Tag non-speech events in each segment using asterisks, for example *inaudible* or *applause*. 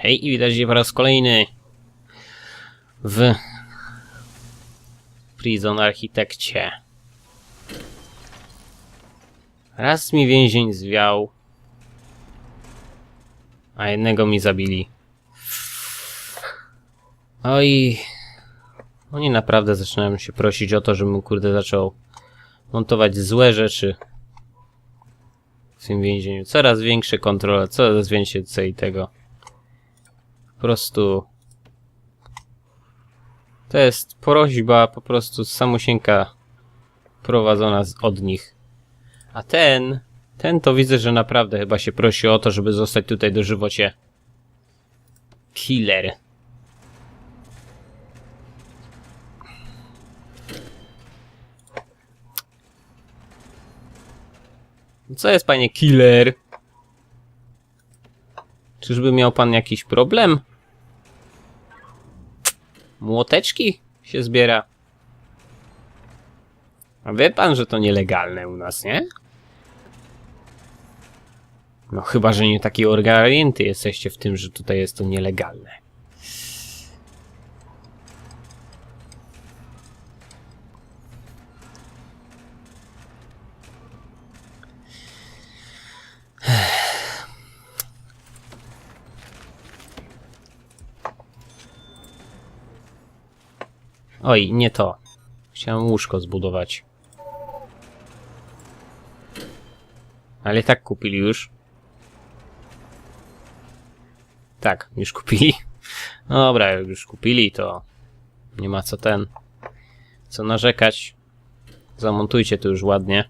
Hej, i widać je po raz kolejny w Prison Architekcie. Raz mi więzień zwiał, a jednego mi zabili. Oj, oni naprawdę zaczynają się prosić o to, żebym kurde zaczął montować złe rzeczy w tym więzieniu. Coraz większe kontrole, coraz więcej tego. Po prostu. To jest prośba po prostu z samosięka prowadzona z, od nich. A ten, ten to widzę, że naprawdę chyba się prosi o to, żeby zostać tutaj do żywocie. Killer. Co jest, panie killer? Czyżby miał pan jakiś problem? Młoteczki się zbiera. A wie pan, że to nielegalne u nas, nie? No chyba, że nie taki ogarnięty jesteście w tym, że tutaj jest to nielegalne. Oj, nie to. Chciałem łóżko zbudować. Ale tak kupili już. Tak, już kupili. No dobra, jak już kupili, to nie ma co ten. Co narzekać. Zamontujcie to już ładnie.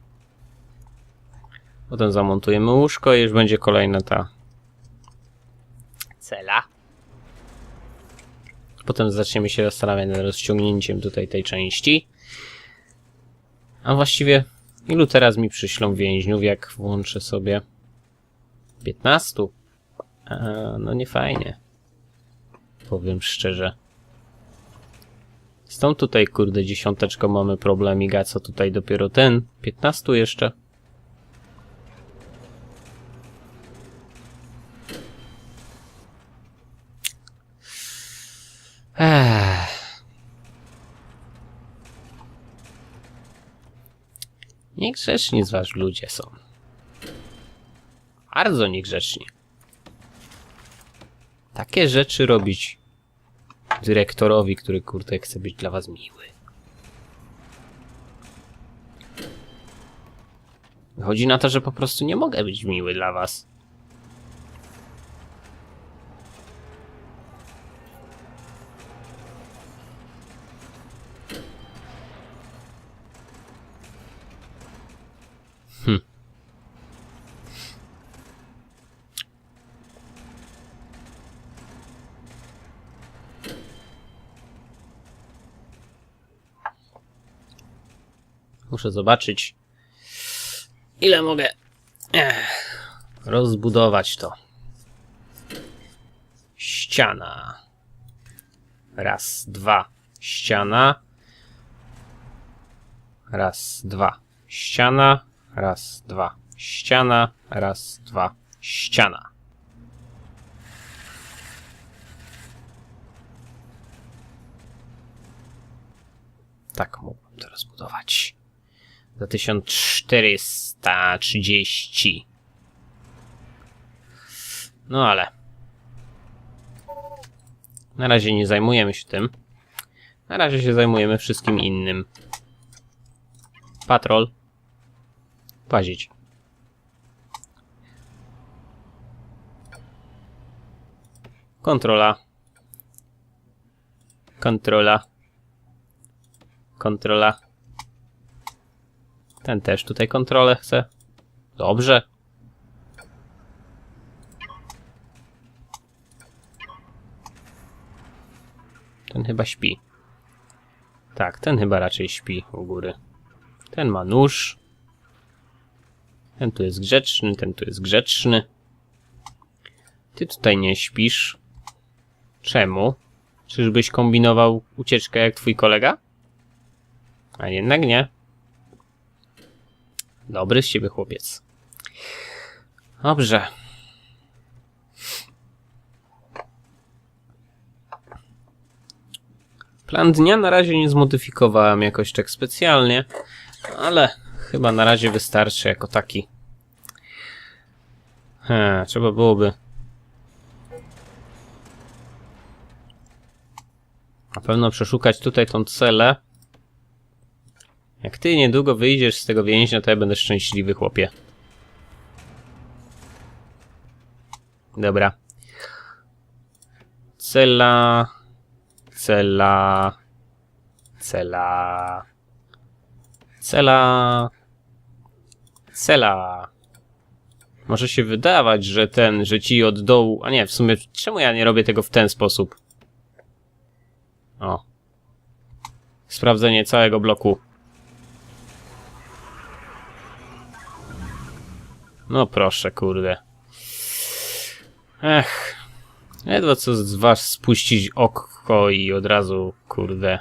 Potem zamontujemy łóżko i już będzie kolejna ta cela. Potem zaczniemy się zastanawiać nad rozciągnięciem tutaj tej części. A właściwie ilu teraz mi przyślą więźniów, jak włączę sobie 15? A, no nie fajnie. Powiem szczerze. Z tą tutaj, kurde, dziesiąteczką mamy problemik, a co tutaj dopiero ten? 15 jeszcze? Ech. Niegrzeczni z was ludzie są. Bardzo niegrzeczni. Takie rzeczy robić dyrektorowi, który kurde chce być dla was miły. Wychodzi na to, że po prostu nie mogę być miły dla was. Muszę zobaczyć, ile mogę Ech, rozbudować to. Ściana. Raz, dwa. Ściana. Raz, dwa. Ściana. Raz, dwa. Ściana. Raz, dwa. Ściana. Tak mógłbym to rozbudować za 1430. No ale. Na razie nie zajmujemy się tym. Na razie się zajmujemy wszystkim innym. Patrol. Pazić. Kontrola. Kontrola. Kontrola. Ten też tutaj kontrolę chce. Dobrze. Ten chyba śpi. Tak, ten chyba raczej śpi u góry. Ten ma nóż. Ten tu jest grzeczny, ten tu jest grzeczny. Ty tutaj nie śpisz. Czemu? Czyżbyś kombinował ucieczkę jak twój kolega? A jednak nie. Dobry z ciebie chłopiec. Dobrze. Plan dnia na razie nie zmodyfikowałem jakoś tak specjalnie, ale chyba na razie wystarczy jako taki. He, trzeba byłoby. Na pewno przeszukać tutaj tą celę. Jak ty niedługo wyjdziesz z tego więźnia, to ja będę szczęśliwy, chłopie. Dobra. Cela. Cela. Cela. Cela. Cela. Może się wydawać, że ten, że ci od dołu. A nie, w sumie, czemu ja nie robię tego w ten sposób? O. Sprawdzenie całego bloku. No proszę, kurde. Ech. Ledwo co z was spuścić oko i od razu, kurde.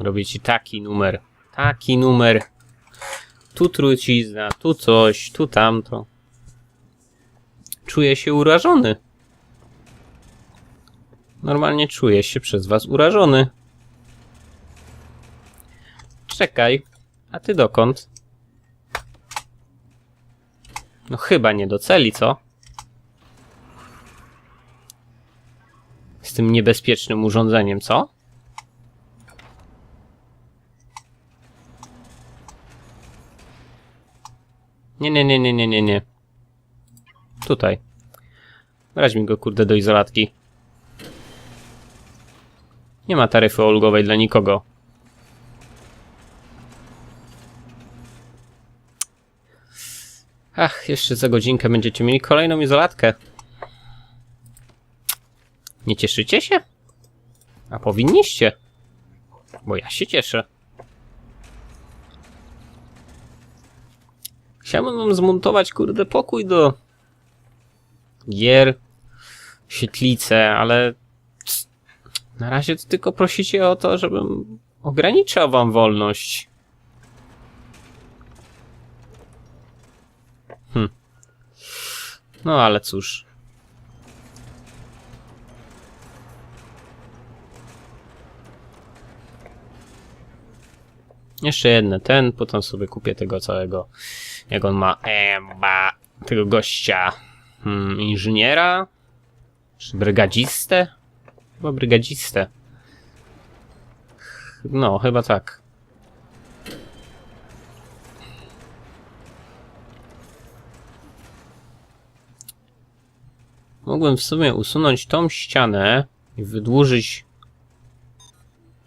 Robię ci taki numer. Taki numer. Tu trucizna, tu coś, tu tamto. Czuję się urażony. Normalnie czuję się przez was urażony. Czekaj, a ty dokąd? No chyba nie do celi, co? Z tym niebezpiecznym urządzeniem, co? Nie, nie, nie, nie, nie, nie, nie. Tutaj. Brać mi go, kurde, do izolatki. Nie ma taryfy ulgowej dla nikogo. Ach, jeszcze za godzinkę będziecie mieli kolejną izolatkę. Nie cieszycie się? A powinniście. Bo ja się cieszę. Chciałbym wam zmontować, kurde, pokój do gier, świetlice, ale na razie to tylko prosicie o to, żebym ograniczał wam wolność. No ale cóż. Jeszcze jedne ten, potem sobie kupię tego całego, jak on ma, emba, tego gościa, hmm, inżyniera, czy brygadzistę? Chyba brygadzistę. No, chyba tak. Mógłbym w sumie usunąć tą ścianę i wydłużyć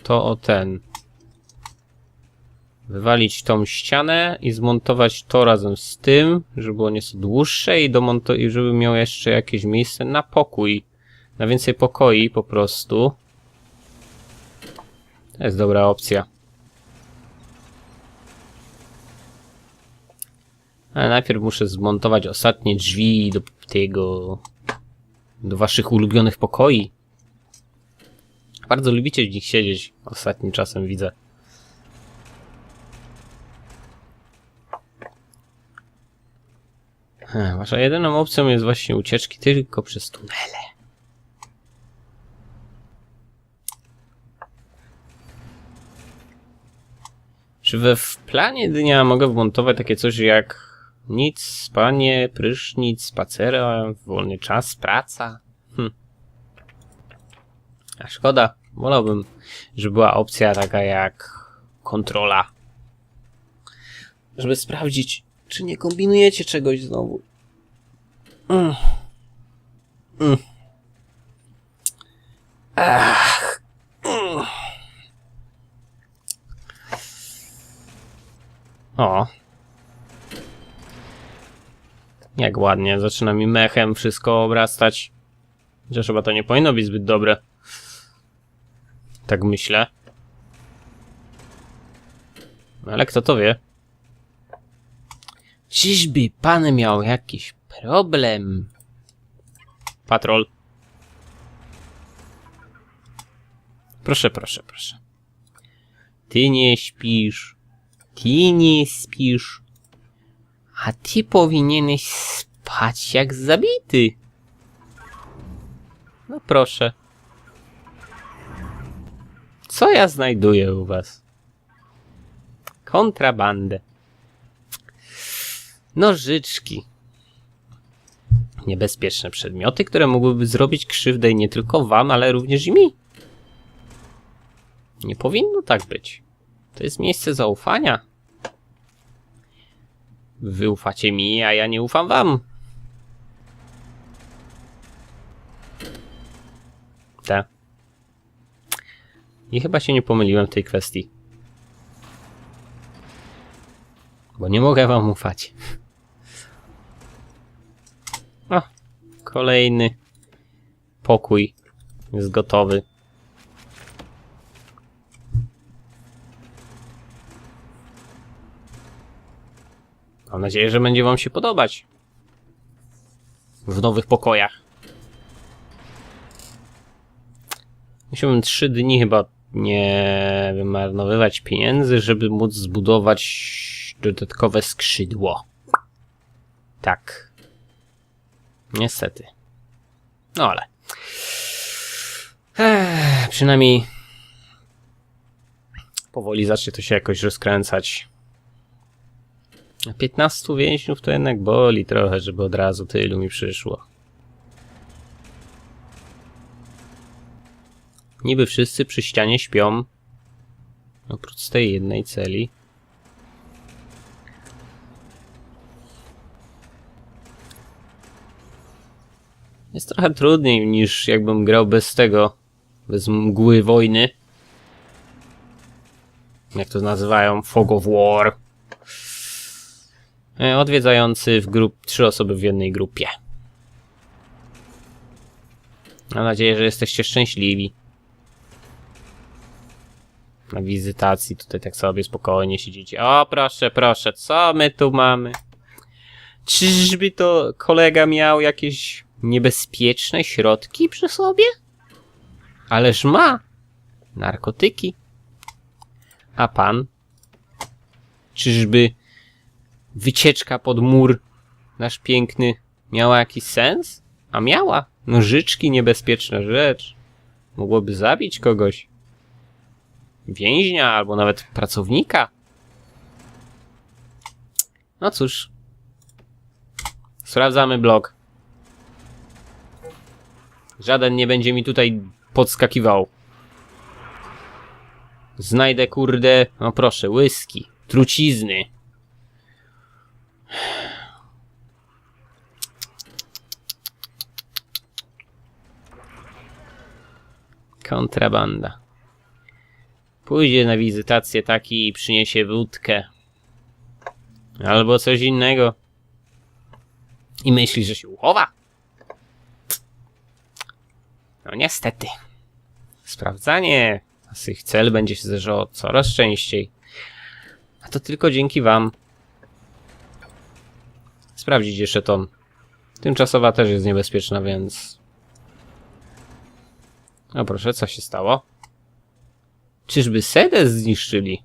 to o ten. Wywalić tą ścianę i zmontować to razem z tym, żeby było nieco dłuższe i, i żeby miał jeszcze jakieś miejsce na pokój. Na więcej pokoi po prostu. To jest dobra opcja. Ale najpierw muszę zmontować ostatnie drzwi do tego. Do waszych ulubionych pokoi. Bardzo lubicie w nich siedzieć ostatnim czasem, widzę. Wasza jedyną opcją jest właśnie ucieczki tylko przez tunele. Czy we w planie dnia mogę wmontować takie coś jak nic, spanie, prysznic, spacera, wolny czas, praca? Hm. A szkoda. Wolałbym, żeby była opcja taka jak kontrola. Żeby sprawdzić, czy nie kombinujecie czegoś znowu. Mm. Mm. Ach. Mm. O. Jak ładnie, zaczyna mi mechem wszystko obrastać. Chociaż chyba to nie powinno być zbyt dobre. Tak myślę. No ale kto to wie? Czyżby pan miał jakiś problem? Patrol. Proszę, proszę, proszę. Ty nie śpisz. Ty nie śpisz. A ty powinieneś spać jak zabity. No proszę. Co ja znajduję u was? Kontrabandę. Nożyczki. Niebezpieczne przedmioty, które mogłyby zrobić krzywdę nie tylko wam, ale również i mi. Nie powinno tak być. To jest miejsce zaufania. Wy ufacie mi, a ja nie ufam wam. Te. I chyba się nie pomyliłem w tej kwestii. Bo nie mogę wam ufać. O, kolejny pokój jest gotowy. Mam nadzieję, że będzie wam się podobać. W nowych pokojach. Musiałbym trzy dni chyba nie wymarnowywać pieniędzy, żeby móc zbudować dodatkowe skrzydło. Tak. Niestety. No ale. Ech, przynajmniej powoli zacznie to się jakoś rozkręcać. A 15 więźniów to jednak boli trochę, żeby od razu tylu mi przyszło. Niby wszyscy przy ścianie śpią. Oprócz tej jednej celi. Jest trochę trudniej niż jakbym grał bez tego. Bez mgły wojny. Jak to nazywają? Fog of War. E, Odwiedzający w grup trzy osoby w jednej grupie. Mam nadzieję, że jesteście szczęśliwi. Na wizytacji tutaj tak sobie spokojnie siedzicie. O, proszę, proszę, co my tu mamy? Czyżby to kolega miał jakieś niebezpieczne środki przy sobie? Ależ ma. Narkotyki. A pan? Czyżby wycieczka pod mur nasz piękny miała jakiś sens? A miała. Nożyczki, niebezpieczna rzecz. Mogłoby zabić kogoś. Więźnia albo nawet pracownika. No cóż. Sprawdzamy blok. Żaden nie będzie mi tutaj podskakiwał. Znajdę, kurde, no proszę, whisky, trucizny. Kontrabanda. Pójdzie na wizytację taki i przyniesie wódkę. Albo coś innego. I myśli, że się uchowa. No niestety. Sprawdzanie naszych cel będzie się zdarzało coraz częściej. A to tylko dzięki wam. Sprawdzić jeszcze ton. Tymczasowa też jest niebezpieczna, więc... O proszę, co się stało? Czyżby Sedes zniszczyli?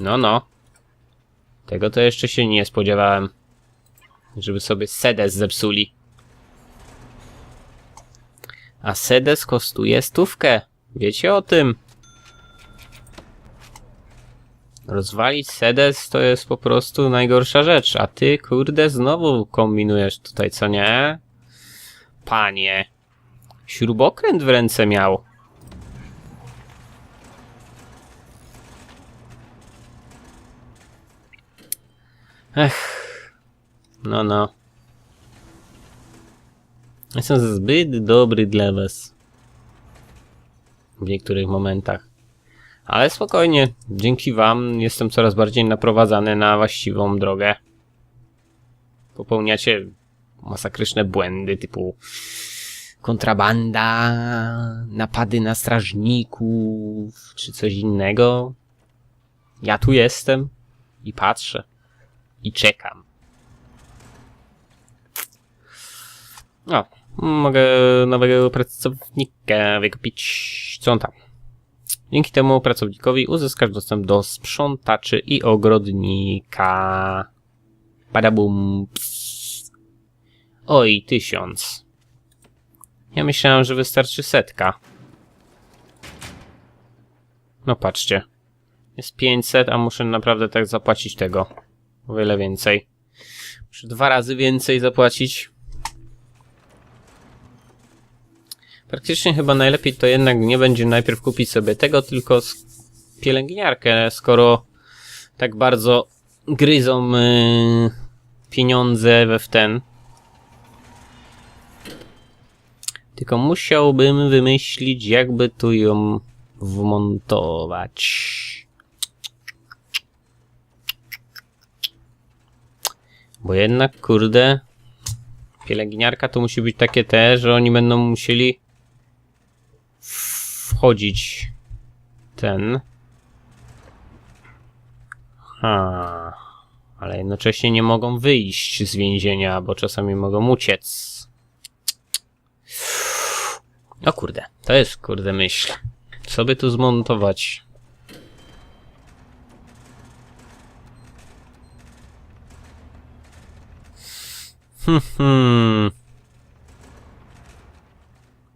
No, no. Tego to jeszcze się nie spodziewałem. Żeby sobie Sedes zepsuli. A Sedes kosztuje stówkę. Wiecie o tym? Rozwalić Sedes to jest po prostu najgorsza rzecz. A ty, kurde, znowu kombinujesz tutaj, co nie? Panie. Śrubokręt w ręce miał. Ech. No, no. Jestem zbyt dobry dla was. W niektórych momentach. Ale spokojnie, dzięki wam jestem coraz bardziej naprowadzany na właściwą drogę. Popełniacie masakryczne błędy typu kontrabanda, napady na strażników, czy coś innego. Ja tu jestem i patrzę i czekam. O, mogę nowego pracownika wykupić. Co on tam? Dzięki temu pracownikowi uzyskasz dostęp do sprzątaczy i ogrodnika. Padabum. Pss. Oj, tysiąc. Ja myślałem, że wystarczy setka. No patrzcie. Jest 500, a muszę naprawdę tak zapłacić tego. O wiele więcej. Muszę dwa razy więcej zapłacić. Praktycznie chyba najlepiej to jednak nie będzie najpierw kupić sobie tego, tylko pielęgniarkę, skoro tak bardzo gryzą y, pieniądze we w ten. Tylko musiałbym wymyślić, jakby tu ją wmontować. Bo jednak, kurde, pielęgniarka to musi być takie te, że oni będą musieli wchodzić ten. Ha, ale jednocześnie nie mogą wyjść z więzienia, bo czasami mogą uciec. O kurde, to jest kurde myśl. Co by tu zmontować? Hmm, hmm.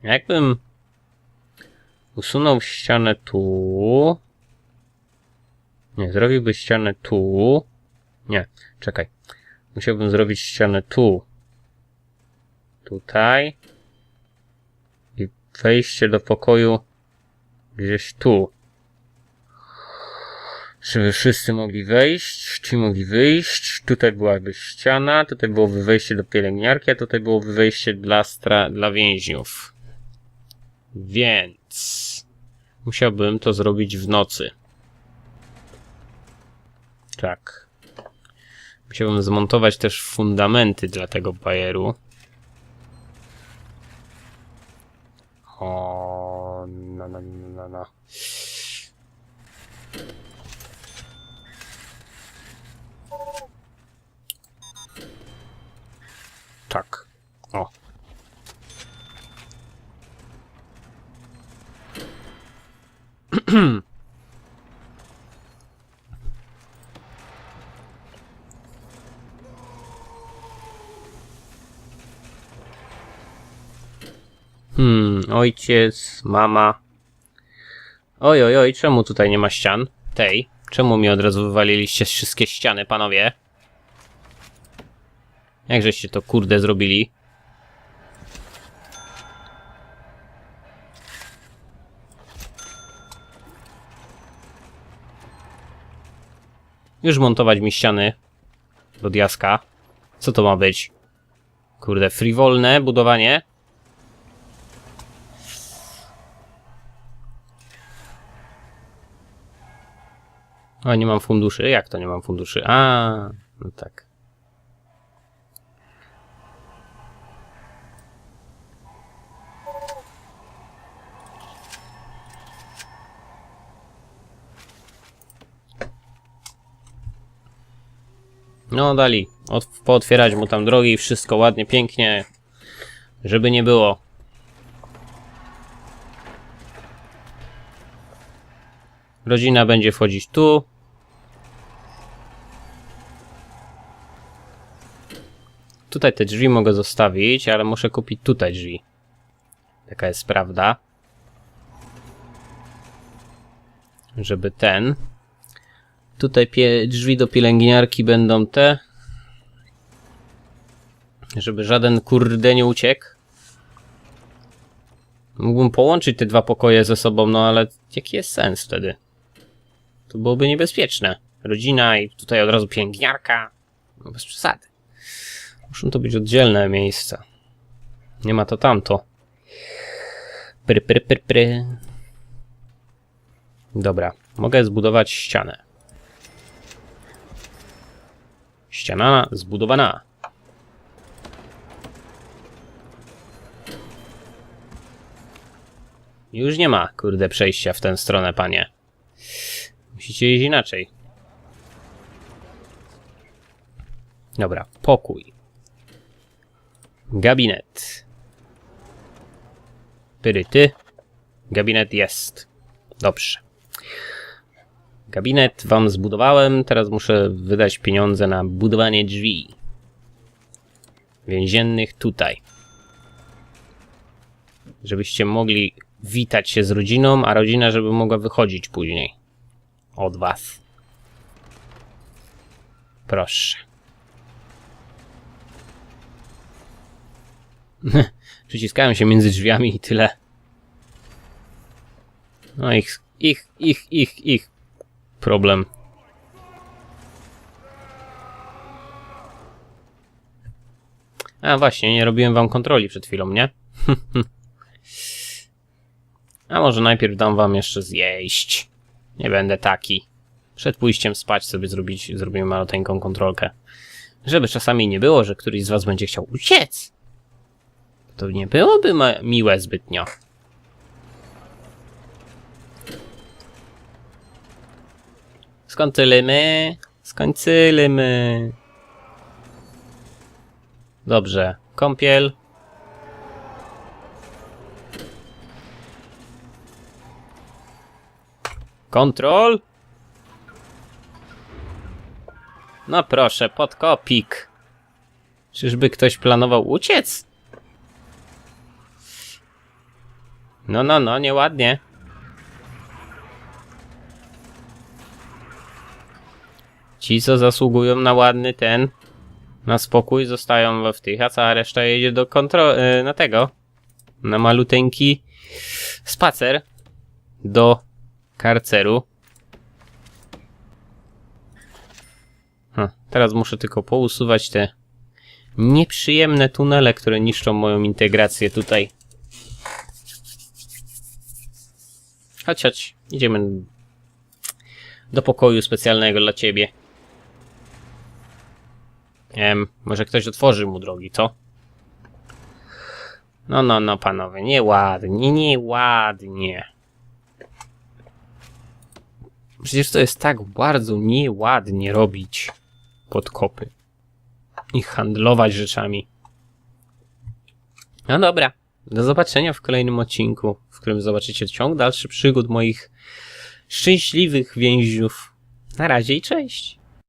Jakbym usunął ścianę tu. Nie, zrobiłby ścianę tu. Nie, czekaj. Musiałbym zrobić ścianę tu. Tutaj. I wejście do pokoju gdzieś tu. Żeby wszyscy mogli wejść, ci mogli wyjść. Tutaj byłaby ściana, tutaj byłoby wejście do pielęgniarki, a tutaj byłoby wejście dla, stra dla więźniów. Więc musiałbym to zrobić w nocy. Tak. Musiałbym zmontować też fundamenty dla tego bajeru. O, no, no, no, no, no. Tak. O. Hmm, ojciec, mama. Oj, oj, oj, czemu tutaj nie ma ścian? Tej. Czemu mi od razu wywaliliście wszystkie ściany, panowie? Jak żeście to kurde zrobili? Już montować mi ściany do diaska. Co to ma być? Kurde, frivolne budowanie? A, nie mam funduszy? Jak to nie mam funduszy? A, no tak. No, dali. Od, pootwierać mu tam drogi, wszystko ładnie, pięknie. Żeby nie było. Rodzina będzie wchodzić tu. Tutaj te drzwi mogę zostawić, ale muszę kupić tutaj drzwi. Taka jest prawda. Żeby ten. Tutaj drzwi do pielęgniarki będą te. Żeby żaden kurde nie uciekł. Mógłbym połączyć te dwa pokoje ze sobą, no ale jaki jest sens wtedy? To byłoby niebezpieczne. Rodzina i tutaj od razu pielęgniarka. No bez przesady. Muszą to być oddzielne miejsca. Nie ma to tamto. Pry, pry, pry, pry. Dobra, mogę zbudować ścianę. Ściana zbudowana. Już nie ma, kurde, przejścia w tę stronę, panie. Musicie iść inaczej. Dobra, pokój. Gabinet. Pyryty. Gabinet jest. Dobrze. Gabinet wam zbudowałem, teraz muszę wydać pieniądze na budowanie drzwi. Więziennych tutaj. Żebyście mogli witać się z rodziną, a rodzina, żeby mogła wychodzić później od was. Proszę. *laughs* Przyciskałem się między drzwiami i tyle. No ich, ich, ich, ich, ich problem. A właśnie, nie robiłem wam kontroli przed chwilą, nie? *laughs* A może najpierw dam wam jeszcze zjeść. Nie będę taki. Przed pójściem spać sobie zrobić, zrobimy maluteńką kontrolkę. Żeby czasami nie było, że któryś z was będzie chciał uciec. To nie byłoby miłe zbytnio. Skończymy. Skończymy. Dobrze. Kąpiel. Kontrol. No proszę, podkopik. Czyżby ktoś planował uciec? No, no, no, nieładnie. Ci, co zasługują na ładny ten, na spokój, zostają w tych, a cała reszta jedzie do kontro... y, na tego. Na maluteńki spacer do karceru. Hm, teraz muszę tylko pousuwać te nieprzyjemne tunele, które niszczą moją integrację tutaj. Chodź, chodź. Idziemy do pokoju specjalnego dla ciebie. Nie wiem, może ktoś otworzy mu drogi, co? No, no, no, panowie, nieładnie, nieładnie. Przecież to jest tak bardzo nieładnie robić podkopy i handlować rzeczami. No dobra, do zobaczenia w kolejnym odcinku, w którym zobaczycie ciąg dalszy przygód moich szczęśliwych więźniów. Na razie i cześć!